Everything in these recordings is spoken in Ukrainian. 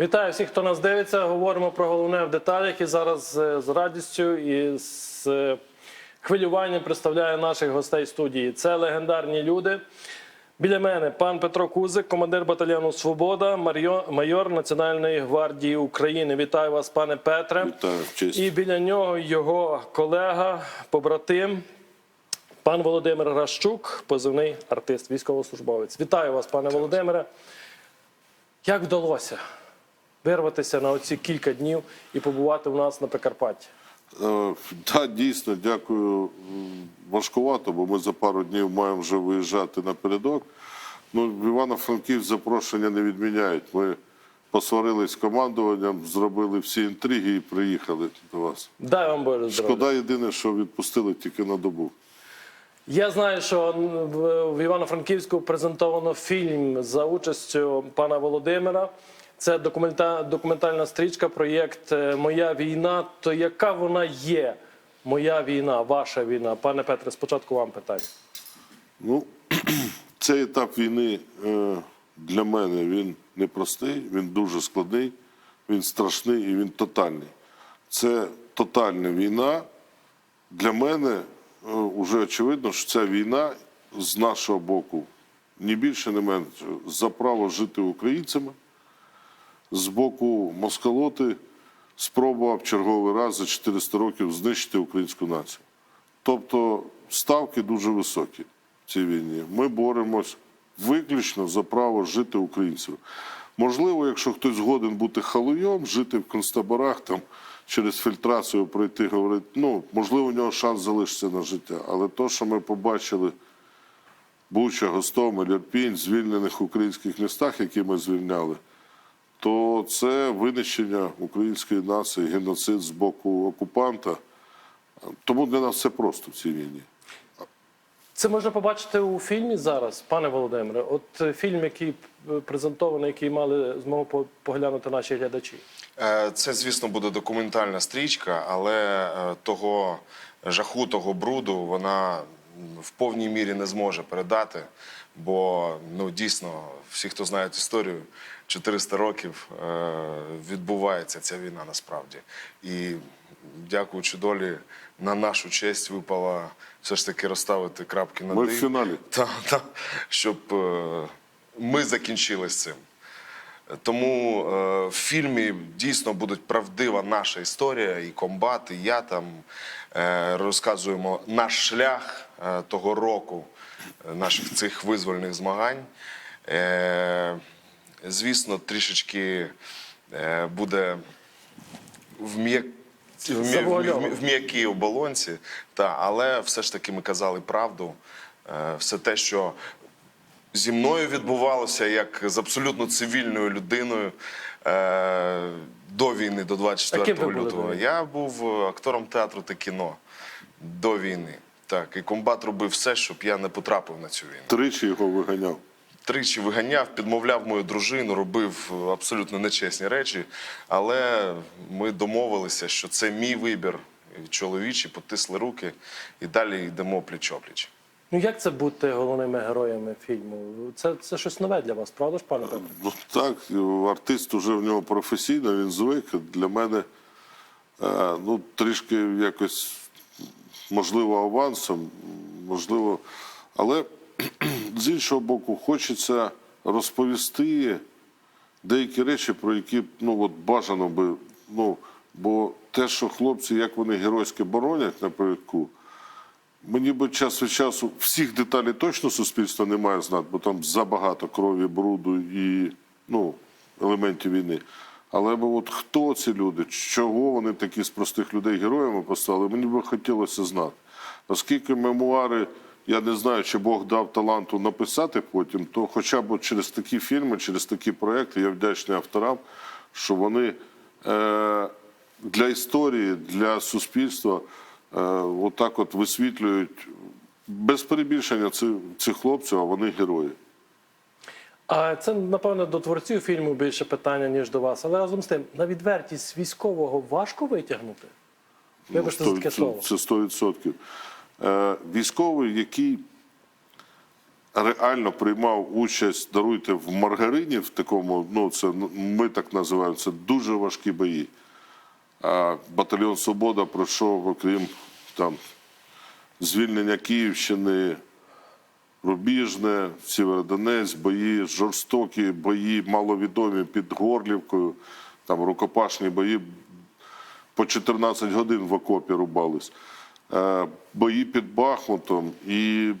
Вітаю всіх, хто нас дивиться. Говоримо про головне в деталях. І зараз е, з радістю і з е, хвилюванням представляю наших гостей студії. Це легендарні люди. Біля мене пан Петро Кузик, командир батальйону Свобода, майор Національної гвардії України. Вітаю вас, пане Петре. Вітаю, честь. І біля нього його колега, побратим, пан Володимир Гращук, позивний артист, військовослужбовець. Вітаю вас, пане Володимире. Як вдалося вирватися на оці кілька днів і побувати у нас на Прикарпатті? Е, Так, дійсно, дякую. Важкувато, бо ми за пару днів маємо вже виїжджати напередок. Ну, в Івано-Франківськ запрошення не відміняють. Ми посварились з командуванням, зробили всі інтриги і приїхали до вас. Дай вам Боже здоров'я. Шкода єдине, що відпустили тільки на добу. Я знаю, що в в Івано-Франківську презентовано фільм за участю пана Володимира. Це документа- документальна стрічка, проєкт е, Моя війна. То яка вона є? Моя війна, ваша війна? Пане Петре, спочатку вам питання. Ну, цей етап війни е, для мене він непростий, він дуже складний, він страшний і він тотальний. Це тотальна війна. Для мене вже очевидно, що ця війна з нашого боку ні більше, не менше за право жити українцями. З боку москалоти спробував черговий раз за 400 років знищити українську націю. Тобто ставки дуже високі в цій війні. Ми боремось виключно за право жити українців. Можливо, якщо хтось згоден бути халуйом, жити в концтаборах, там через фільтрацію пройти, говорити, ну, можливо, у нього шанс залишиться на життя. Але то, що ми побачили Буча, Гостомель, Ірпінь, звільнених українських містах, які ми звільняли, то це винищення української нації, геноцид з боку окупанта. Тому для нас все просто в цій війні. Це можна побачити у фільмі зараз, пане Володимире. От е, фільм, який е, презентований, який мали змогу поглянути наші глядачі. Е, Це, звісно, буде документальна стрічка, але того жаху, того бруду вона в повній мірі не зможе передати. Бо ну дійсно, всі, хто знають історію, 400 років е, відбувається ця війна насправді. І дякуючи долі, на нашу честь випала все ж таки розставити крапки на Ми в фіналі. Та, та, щоб е, ми закінчили з цим. Тому е, в фільмі дійсно буде правдива наша історія, і комбат, і я там е, розказуємо наш шлях е, того року е, наших цих визвольних змагань. Е, звісно, трішечки е, буде в м'як. В м'якій оболонці, та, але все ж таки ми казали правду. Е, Все те, що зі мною відбувалося як з абсолютно цивільною людиною е, до війни, до 24 Яким ви були до лютого. Я був актором театру та кіно до війни. Так, і комбат робив все, щоб я не потрапив на цю війну. Тричі його виганяв. Тричі виганяв, підмовляв мою дружину, робив абсолютно нечесні речі. Але ми домовилися, що це мій вибір і чоловічий, потисли руки і далі йдемо пліч-опліч. Ну як це бути головними героями фільму? Це, це щось нове для вас, правда ж, пане Петре? Ну так, артист вже в нього професійно, він звик. Для мене е, ну, трішки якось, можливо, авансом, можливо. Але з іншого боку, хочеться розповісти деякі речі, про які ну, от бажано би. Ну, бо те, що хлопці, як вони геройськи боронять напередку, Мені би час від часу всіх деталей точно суспільство не має знати, бо там забагато крові, бруду і ну, елементів війни. Але б от хто ці люди, чого вони такі з простих людей героями поставили, мені би хотілося знати. Оскільки мемуари, я не знаю, чи Бог дав таланту написати потім, то хоча б через такі фільми, через такі проекти я вдячний авторам, що вони е, для історії, для суспільства отак от висвітлюють без перебільшення цих, хлопців, а вони герої. А це, напевно, до творців фільму більше питання, ніж до вас. Але разом з тим, на відвертість військового важко витягнути? Вибачте за таке Ну, слово. Це 100%. Е, військовий, який реально приймав участь, даруйте, в Маргарині, в такому, ну це ну, ми так називаємо, це дуже важкі бої. А батальйон Свобода пройшов, окрім там звільнення Київщини, Рубіжне, Сєвєродонець, бої, жорстокі бої, маловідомі під Горлівкою, там рукопашні бої по 14 годин в окопі рубались. Е, Бої під Бахмутом і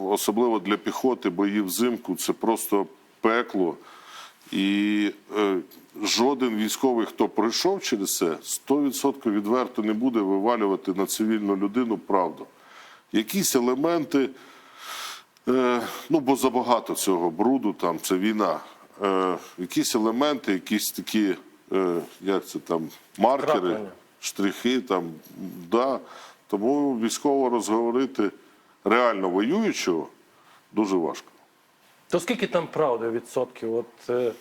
особливо для піхоти бої взимку це просто пекло. І е, жоден військовий, хто пройшов через це, 100% відверто не буде вивалювати на цивільну людину правду. Якісь елементи, е, ну бо забагато цього бруду, там це війна. Е, якісь елементи, якісь такі, е, як це там, маркери, Вкраплення. штрихи, там, да. Тому військово розговорити реально воюючого дуже важко. То скільки там правди відсотків? От е,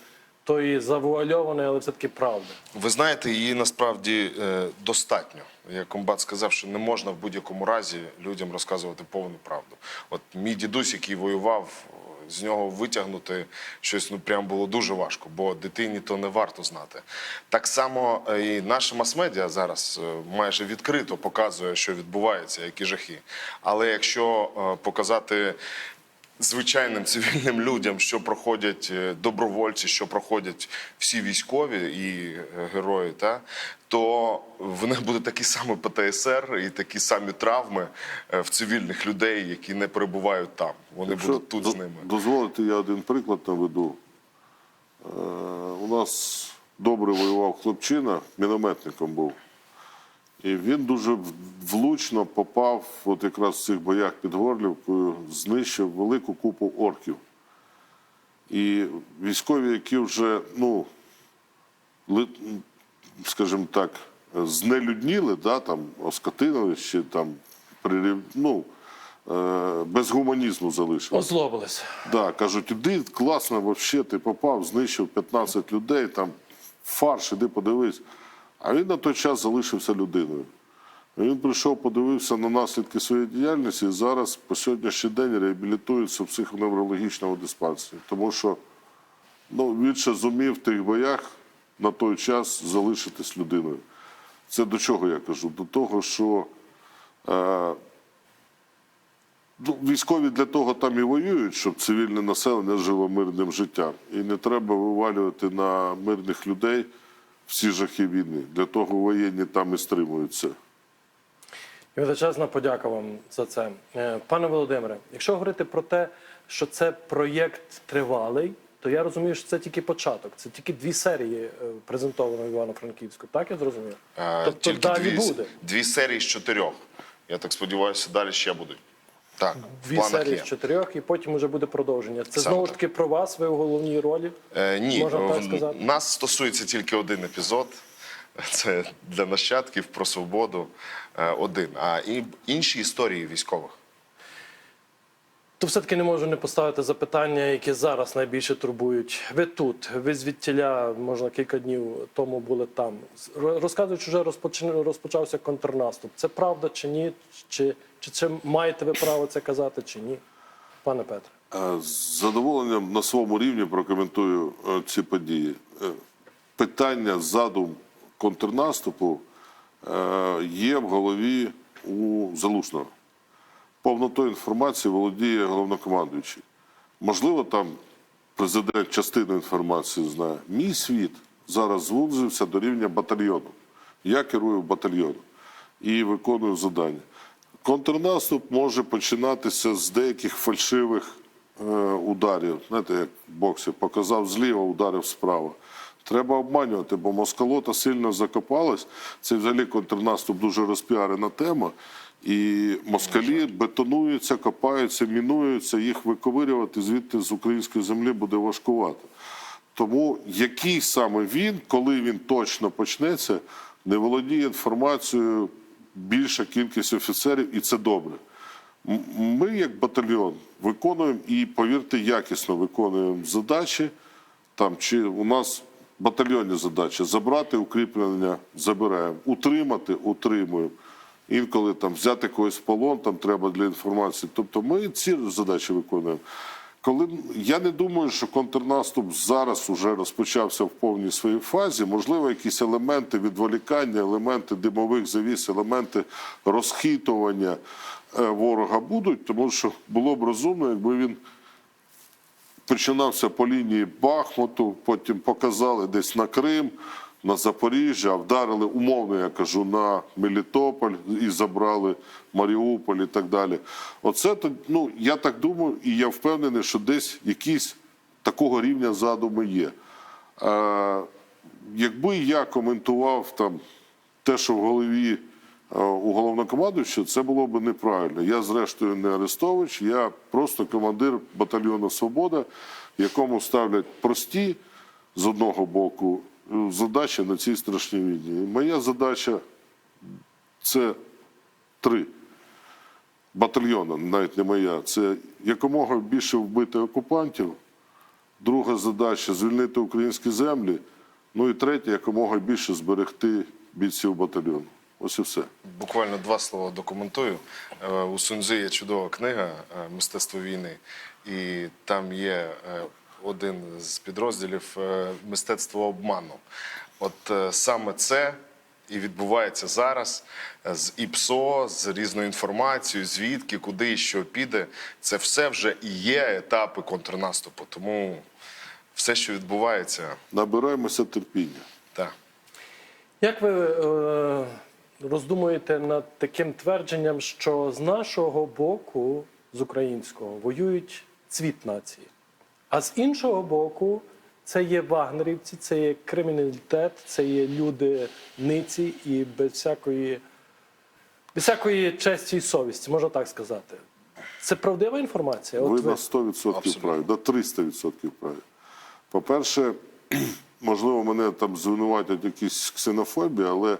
тої завуальованої, але все-таки правди. Ви знаєте, її насправді е, достатньо. Як комбат сказав, що не можна в будь-якому разі людям розказувати повну правду. От мій дідусь, який воював, з нього витягнути щось ну прям було дуже важко, бо дитині то не варто знати. Так само е, і наша мас-медіа зараз е, майже відкрито показує, що відбувається, які жахи. Але якщо е, показати звичайним цивільним людям, що проходять е, добровольці, що проходять всі військові і е, герої, та то в них буде такий самий ПТСР і такі самі травми е, в цивільних людей, які не перебувають там. Вони Якщо будуть тут з ними. Дозволите, я один приклад наведу. Е, у нас добре воював хлопчина, мінометником був. І він дуже влучно попав, от якраз в цих боях під Горлівкою, знищив велику купу орків. І військові, які вже, ну, скажімо так, знелюдніли, да, там, оскотинили чи там прирів, ну, е, без гуманізму залишилися. Озлобились. Да, кажуть, іди класно, вообще, ти попав, знищив 15 людей, там фарш, іди подивись. А він на той час залишився людиною. Він прийшов, подивився на наслідки своєї діяльності і зараз по сьогоднішній день реабілітується в психоневрологічному диспансері. Тому що ну, він ще зумів в тих боях на той час залишитись людиною. Це до чого я кажу? До того, що е, Ну, військові для того там і воюють, щоб цивільне населення жило мирним життям. І не треба вивалювати на мирних людей всі жахи війни. Для того воєнні там і стримуються. І величезна подяка вам за це. Е, Пане Володимире, якщо говорити про те, що це проєкт тривалий, то я розумію, що це тільки початок. Це тільки дві серії е, презентовано в Івано-Франківську. Так я зрозумів? Е, тобто Тільки далі дві, буде. дві серії з чотирьох. Я так сподіваюся, далі ще будуть. Так, Дві серії з чотирьох, і потім вже буде продовження. Це Саме знову ж таки про вас, ви у головній ролі. Е, ні, Можна так сказати? нас стосується тільки один епізод. Це для нащадків про свободу е, один. А і інші історії військових. То все-таки не можу не поставити запитання, які зараз найбільше турбують. Ви тут, ви звідтіля, можна кілька днів тому були там. Ро- Розказують, що вже розпоч- розпочався контрнаступ. Це правда чи ні? Чи, чи, чи маєте ви право це казати, чи ні? Пане Петре. Е, З задоволенням на своєму рівні прокоментую е, ці події. Е, Питання задум контрнаступу є в голові у Залужного. Повнотою інформації володіє головнокомандуючий. Можливо, там президент частину інформації знає. Мій світ зараз звузився до рівня батальйону. Я керую батальйоном і виконую завдання. Контрнаступ може починатися з деяких фальшивих е, ударів. Знаєте, як боксі показав зліва, ударив справа. Треба обманювати, бо москалота сильно закопалась. Це взагалі контрнаступ дуже розпіарена тема. І москалі бетонуються, копаються, мінуються, їх виковирювати звідти з української землі буде важкувато. Тому який саме він, коли він точно почнеться, не володіє інформацією більша кількість офіцерів, і це добре. Ми, як батальйон, виконуємо і, повірте, якісно виконуємо задачі. Там чи у нас батальйонні задачі забрати укріплення, забираємо, утримати, утримуємо. Інколи там взяти когось в полон, там треба для інформації. Тобто ми ці задачі виконуємо. коли я не думаю, що контрнаступ зараз уже розпочався в повній своїй фазі. Можливо, якісь елементи відволікання, елементи димових завіс, елементи розхитування е, ворога будуть, тому що було б розумно, якби він починався по лінії Бахмуту, потім показали десь на Крим, на Запоріжжя, вдарили умовно, я кажу, на Мелітополь і забрали Маріуполь і так далі. Оце ну я так думаю, і я впевнений, що десь якісь такого рівня задуми є. Е, якби я коментував там те, що в голові е, у головнокомандуючого, це було б неправильно. Я, зрештою, не Арестович, я просто командир батальйону Свобода, якому ставлять прості з одного боку е, задачі на цій страшній війні. Моя задача це три батальйони, навіть не моя. Це якомога більше вбити окупантів. Друга задача звільнити українські землі. Ну і третя, якомога більше зберегти бійців батальйону. Ось і все. Буквально два слова документую. Е, У Суньзи є чудова книга е, Мистецтво війни, і там є один з підрозділів е, мистецтво обману. От е, саме це і відбувається зараз е, з ІПСО, з різною інформацією, звідки, куди і що піде. Це все вже і є етапи контрнаступу. Тому все, що відбувається, Набираємося терпіння. так. Як ви е, роздумуєте над таким твердженням, що з нашого боку, з українського, воюють цвіт нації, а з іншого боку, це є вагнерівці, це є криміналітет, це є люди ниці і без всякої, без всякої честі і совісті, можна так сказати. Це правдива інформація? Ви От на 100% Абсолютно. праві, до 300% праві. По-перше, можливо, мене там звинуватять якісь ксенофобії, але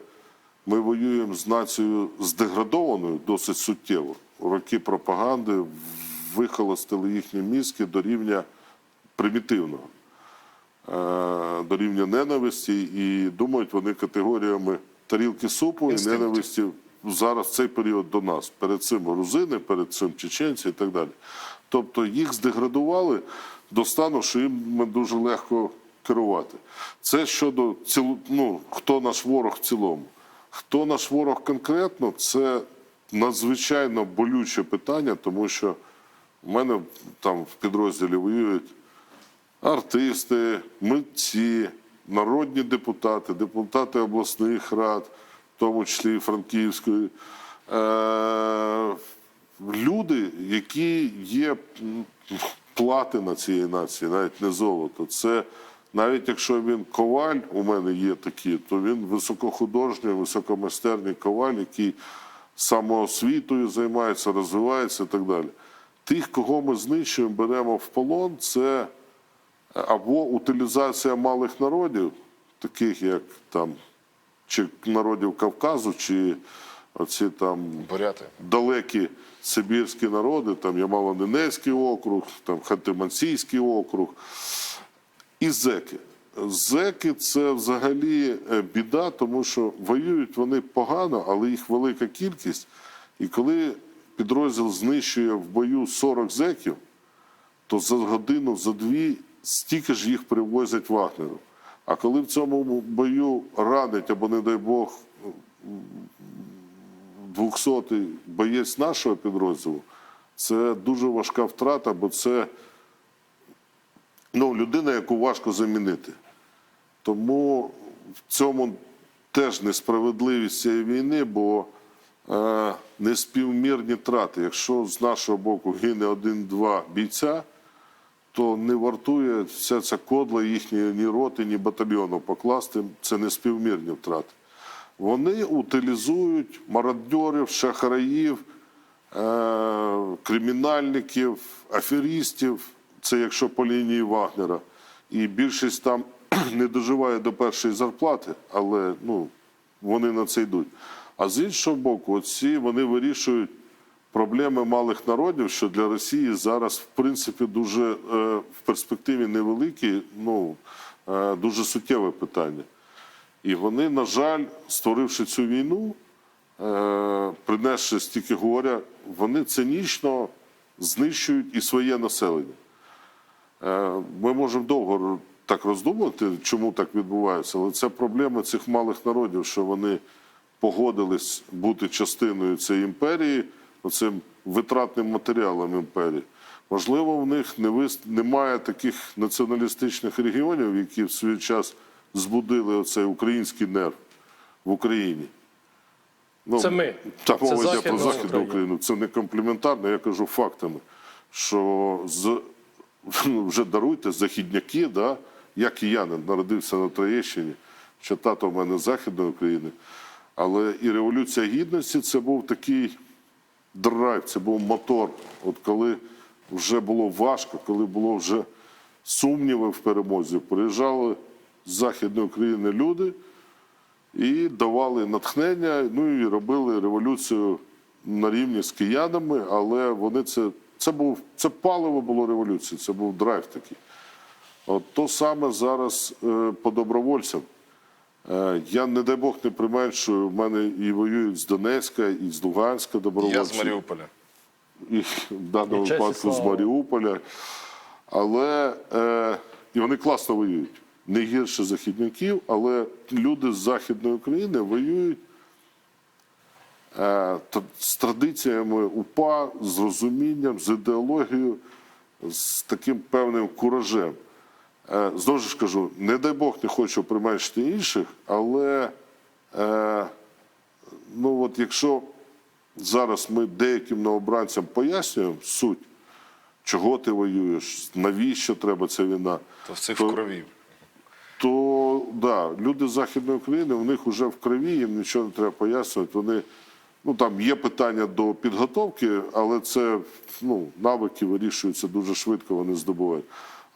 ми воюємо з нацією здеградованою досить суттєво. У роки пропаганди вихолостили їхні мізки до рівня примітивного, е, до рівня ненависті, і думають вони категоріями тарілки супу і ненависті зараз цей період до нас. Перед цим грузини, перед цим чеченці і так далі. Тобто їх здеградували до стану, що їм дуже легко керувати. Це щодо цілу, ну, хто наш ворог в цілому. Хто наш ворог конкретно, це надзвичайно болюче питання, тому що в мене там в підрозділі воюють артисти, митці, народні депутати, депутати обласних рад, в тому числі і Франківської. Е, люди, які є м, платина цієї нації, навіть не золото. Це навіть якщо він коваль, у мене є такі, то він високохудожній, високомайстерний коваль, який самоосвітою займається, розвивається і так далі. Тих, кого ми знищуємо, беремо в полон, це або утилізація малих народів, таких як там чи народів Кавказу, чи оці там Буряти. далекі сибірські народи, там Ямало-Ненецький округ, там Ханти-Мансійський округ, і зеки. Зеки це взагалі е, біда, тому що воюють вони погано, але їх велика кількість. І коли підрозділ знищує в бою 40 зеків, то за годину, за дві стільки ж їх привозять Вагнеру. А коли в цьому бою ранить або, не дай Бог, 200-й боєць нашого підрозділу, це дуже важка втрата, бо це ну, людина, яку важко замінити. Тому в цьому теж несправедливість цієї війни, бо е, неспівмірні трати. Якщо з нашого боку гине один-два бійця, то не вартує вся ця кодла їхньої ні роти, ні батальйону покласти. Це неспівмірні втрати. Вони утилізують мародьорів, шахраїв, е, кримінальників, аферістів. Це якщо по лінії Вагнера. І більшість там не доживає до першої зарплати, але ну, вони на це йдуть. А з іншого боку, оці вони вирішують проблеми малих народів, що для Росії зараз, в принципі, дуже е, в перспективі невеликі, ну, е, дуже суттєве питання. І вони, на жаль, створивши цю війну, е, принесши стільки горя, вони цинічно знищують і своє населення. Е, Ми можемо довго так роздумувати, чому так відбувається, але це проблема цих малих народів, що вони погодились бути частиною цієї імперії, оцим витратним матеріалом імперії. Можливо, в них не вис... немає таких націоналістичних регіонів, які в свій час збудили оцей український нерв в Україні. Ну, Це ми. Так, мова йде про Західну. Україну. Це не компліментарно, я кажу фактами. Що з, ну, вже даруйте західняки, да? я киянин, народився на Троєщині, що тато в мене з Західної України. Але і Революція Гідності це був такий драйв, це був мотор. От коли вже було важко, коли було вже сумніви в перемозі, приїжджали з Західної України люди і давали натхнення, ну і робили революцію на рівні з киянами, але вони це, це був це паливо було революції, це був драйв такий. От то саме зараз е, по добровольцям. Е, я, не дай Бог, не применшую, в мене і воюють з Донецька, і з Луганська добровольці Я з Маріуполя. і в даному випадку з. Маріуполя. Але е, і вони класно воюють. Не гірше західників, але люди з Західної України воюють е, з традиціями УПА, з розумінням, з ідеологією, з таким певним куражем. Е, Знову ж кажу, не дай Бог не хочу применшити інших, але е, ну от якщо зараз ми деяким новобранцям пояснюємо суть, чого ти воюєш, навіщо треба ця війна, То в То- крові. то да, люди Західної України, у них вже в крові, їм нічого не треба пояснювати. Вони, ну там є питання до підготовки, але це ну, навики вирішуються дуже швидко, вони здобувають.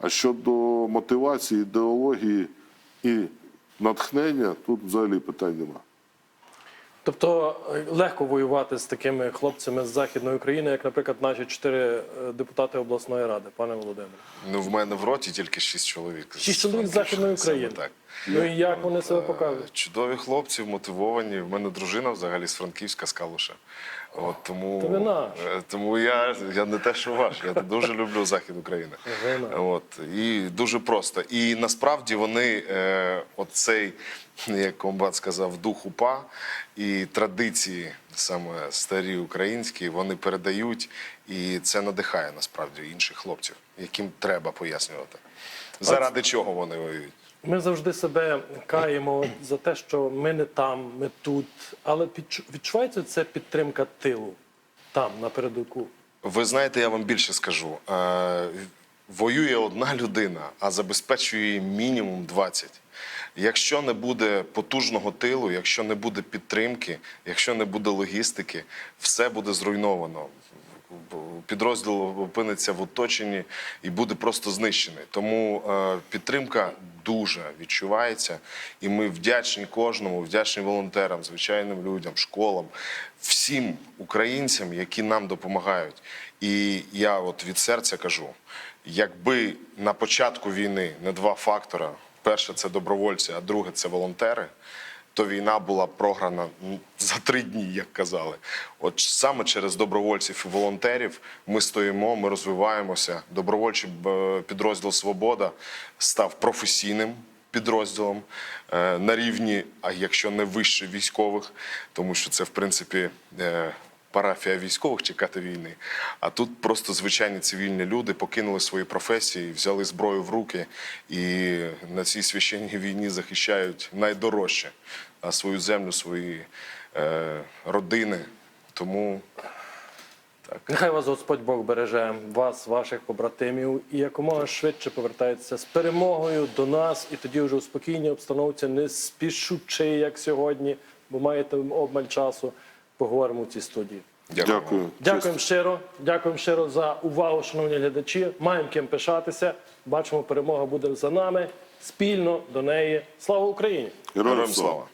А щодо мотивації, ідеології і натхнення, тут взагалі питань нема. Тобто е, легко воювати з такими хлопцями з Західної України, як, наприклад, наші чотири е, депутати обласної ради, пане Володимире. Ну, в мене в роті тільки шість чоловік. Шість чоловік з Західної Саме України. Так. Ну і як вони себе показують? Чудові хлопці, мотивовані. В мене дружина взагалі з Франківська з Калуша. От тому, То ви наш. е, тому я, я не те, що ваш. Я дуже люблю Захід України. От і дуже просто. І насправді вони, е, оцей, як комбат сказав, дух УПА і традиції, саме старі українські, вони передають, і це надихає насправді інших хлопців, яким треба пояснювати. Заради чого вони воюють. Ми завжди себе каємо за те, що ми не там, ми тут. Але відчувається це підтримка тилу там, на передовику. Ви знаєте, я вам більше скажу. Е, воює одна людина, а забезпечує її мінімум 20. Якщо не буде потужного тилу, якщо не буде підтримки, якщо не буде логістики, все буде зруйновано. Підрозділ опиниться в оточенні і буде просто знищений. Тому е, підтримка дуже відчувається, і ми вдячні кожному, вдячні волонтерам, звичайним людям, школам, всім українцям, які нам допомагають. І я от від серця кажу: якби на початку війни не два фактора: перше це добровольці, а друге це волонтери. То війна була програна за три дні, як казали. От саме через добровольців і волонтерів ми стоїмо, ми розвиваємося. Добровольчий е, підрозділ Свобода став професійним підрозділом е, на рівні, а якщо не вище військових, тому що це в принципі. Парафія військових чекати війни. А тут просто звичайні цивільні люди покинули свої професії, взяли зброю в руки і на цій священній війні захищають найдорожче свою землю, свої е, родини. Тому Так. Нехай вас Господь Бог береже вас, ваших побратимів, і якомога швидше повертається з перемогою до нас, і тоді вже у спокійній обстановці, не спішучи, як сьогодні, бо маєте обмаль часу. Поговоримо в цій студії. дякую. Дякую. Дякуємо щиро, дякуємо щиро за увагу, шановні глядачі. Маємо ким пишатися. Бачимо, перемога буде за нами. Спільно до неї. Слава Україні! Героям Героям слава! слава!